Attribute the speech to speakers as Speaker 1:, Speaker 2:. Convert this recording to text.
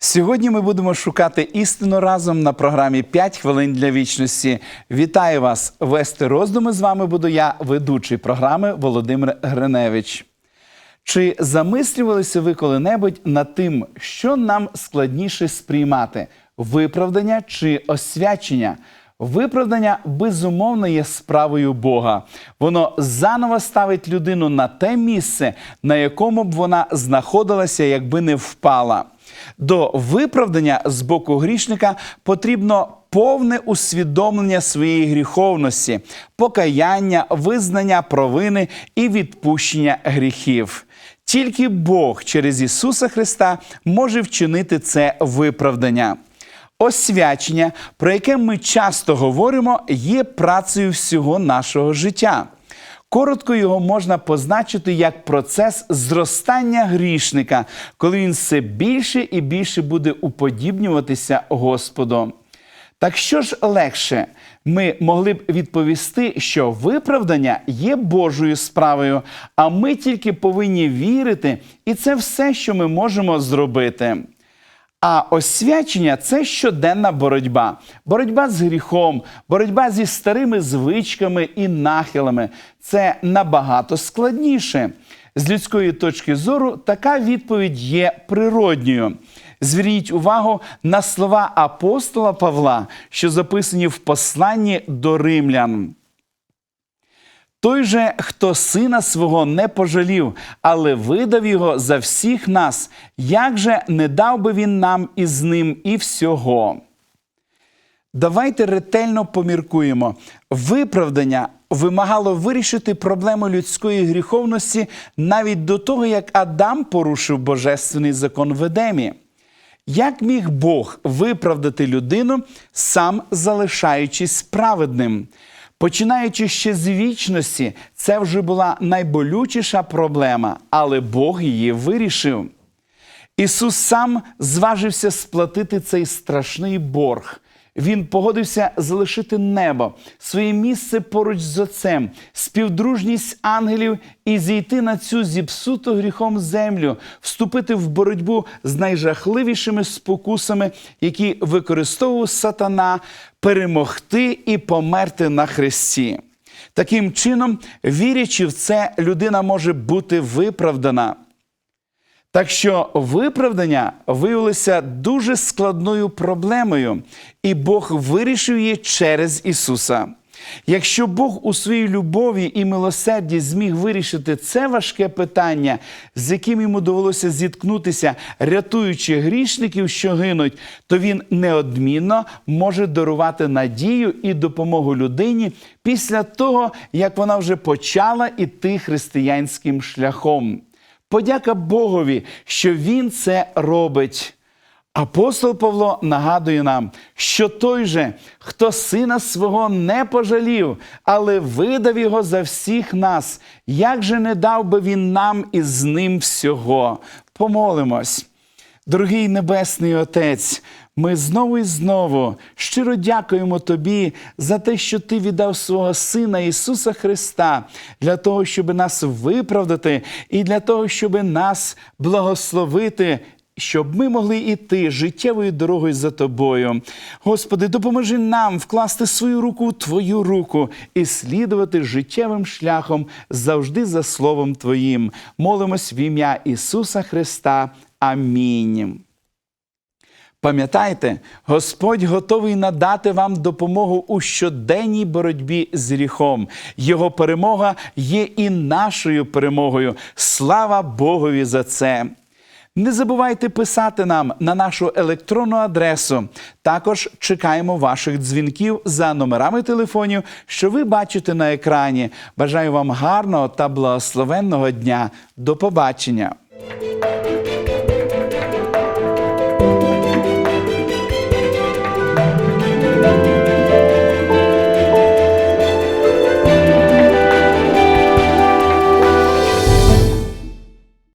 Speaker 1: Сьогодні ми будемо шукати істину разом на програмі «5 хвилин для вічності. Вітаю вас! Вести роздуми з вами буду я, ведучий програми Володимир Гриневич. Чи замислювалися ви коли-небудь над тим, що нам складніше сприймати виправдання чи освячення? Виправдання безумовно є справою Бога. Воно заново ставить людину на те місце, на якому б вона знаходилася, якби не впала. До виправдання з боку грішника потрібно повне усвідомлення своєї гріховності, покаяння, визнання провини і відпущення гріхів. Тільки Бог через Ісуса Христа може вчинити це виправдання. Освячення, про яке ми часто говоримо, є працею всього нашого життя. Коротко його можна позначити як процес зростання грішника, коли він все більше і більше буде уподібнюватися Господу. Так що ж легше, ми могли б відповісти, що виправдання є Божою справою, а ми тільки повинні вірити, і це все, що ми можемо зробити. А освячення це щоденна боротьба, боротьба з гріхом, боротьба зі старими звичками і нахилами. Це набагато складніше. З людської точки зору така відповідь є природньою. Зверніть увагу на слова апостола Павла, що записані в посланні до римлян. Той же, хто сина свого не пожалів, але видав його за всіх нас, як же не дав би він нам із ним і всього? Давайте ретельно поміркуємо. Виправдання вимагало вирішити проблему людської гріховності навіть до того, як Адам порушив божественний закон в Едемі. Як міг Бог виправдати людину, сам залишаючись праведним? Починаючи ще з вічності, це вже була найболючіша проблема, але Бог її вирішив. Ісус сам зважився сплатити цей страшний борг. Він погодився залишити небо, своє місце поруч з Отцем, співдружність ангелів і зійти на цю зіпсуту гріхом землю, вступити в боротьбу з найжахливішими спокусами, які використовував сатана, перемогти і померти на хресті. Таким чином, вірячи в це, людина може бути виправдана. Так що виправдання виявилося дуже складною проблемою, і Бог вирішив її через Ісуса. Якщо Бог у своїй любові і милосерді зміг вирішити це важке питання, з яким йому довелося зіткнутися, рятуючи грішників, що гинуть, то він неодмінно може дарувати надію і допомогу людині після того, як вона вже почала іти християнським шляхом. Подяка Богові, що Він це робить. Апостол Павло нагадує нам, що той же, хто сина свого не пожалів, але видав його за всіх нас, як же не дав би він нам із ним всього? Помолимось. Дорогий Небесний Отець, ми знову і знову щиро дякуємо Тобі за те, що Ти віддав свого Сина Ісуса Христа для того, щоб нас виправдати, і для того, щоб нас благословити. Щоб ми могли йти життєвою дорогою за тобою. Господи, допоможи нам вкласти свою руку в Твою руку і слідувати життєвим шляхом завжди за Словом Твоїм. Молимось в ім'я Ісуса Христа. Амінь. Пам'ятайте, Господь готовий надати вам допомогу у щоденній боротьбі з гріхом. Його перемога є і нашою перемогою. Слава Богові за це! Не забувайте писати нам на нашу електронну адресу. Також чекаємо ваших дзвінків за номерами телефонів, що ви бачите на екрані. Бажаю вам гарного та благословенного дня. До побачення!